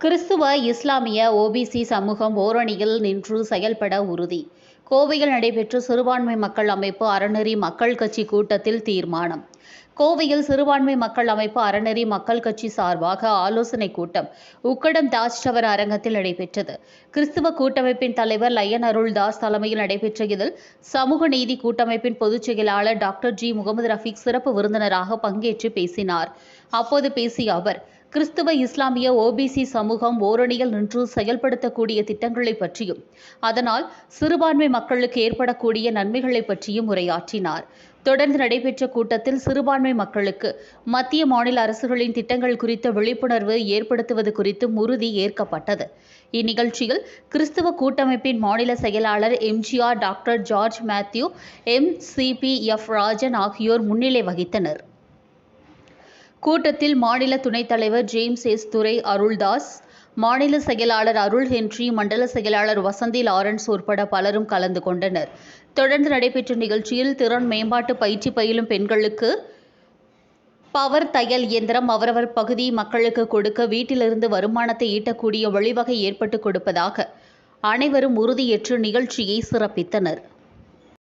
கிறிஸ்துவ இஸ்லாமிய ஓபிசி சமூகம் ஓரணியில் நின்று செயல்பட உறுதி. கோவையில் நடைபெற்ற சிறுபான்மை மக்கள் அமைப்பு அறநெறி மக்கள் கட்சி கூட்டத்தில் தீர்மானம். கோவையில் சிறுபான்மை மக்கள் அமைப்பு அறநெறி மக்கள் கட்சி சார்பாக ஆலோசனைக் கூட்டம் உக்கடம் தாஜ் டவர் அரங்கத்தில் நடைபெற்றது. கிறிஸ்துவ கூட்டமைப்பின் தலைவர் லயன் அருள்தாஸ் தலைமையில் நடைபெற்ற இதில் சமூக நீதி கூட்டமைப்பின் பொதுச் செயலாளர் டாக்டர் ஜி முகமது ரஃபீக் சிறப்பு விருந்தினராக பங்கேற்று பேசினார். அப்போது பேசிய அவர் கிறிஸ்துவ இஸ்லாமிய ஓபிசி சமூகம் ஓரணியில் நின்று செயல்படுத்தக்கூடிய திட்டங்களை பற்றியும் அதனால் சிறுபான்மை மக்களுக்கு ஏற்படக்கூடிய நன்மைகளை பற்றியும் உரையாற்றினார். தொடர்ந்து நடைபெற்ற கூட்டத்தில் சிறுபான்மை மக்களுக்கு மத்திய மாநில அரசுகளின் திட்டங்கள் குறித்த விழிப்புணர்வு ஏற்படுத்துவது குறித்தும் உறுதி ஏற்கப்பட்டது. இந்நிகழ்ச்சியில் கிறிஸ்துவ கூட்டமைப்பின் மாநில செயலாளர் MGR doctor George Mathew M CPF Rajan ஆகியோர் முன்னிலை வகித்தனர். கூட்டத்தில் மாநில துணைத் தலைவர் ஜேம்ஸ் எஸ். துரை அருள்தாஸ் மாநில செயலாளர் அருள் ஹென்றி மண்டல செயலாளர் வசந்தி லாரன்ஸ் உட்பட பலரும் கலந்து கொண்டனர். தொடர்ந்து நடைபெற்ற நிகழ்ச்சியில் திறன் மேம்பாட்டு பயிற்சி பயிலும் பெண்களுக்கு பவர் தையல் இயந்திரம் அவரவர் பகுதி மக்களுக்கு கொடுக்க வீட்டிலிருந்து வருமானத்தை ஈட்டக்கூடிய வழிவகை ஏற்பட்டு கொடுப்பதாக அனைவரும் உறுதியேற்று நிகழ்ச்சியை சிறப்பித்தனர்.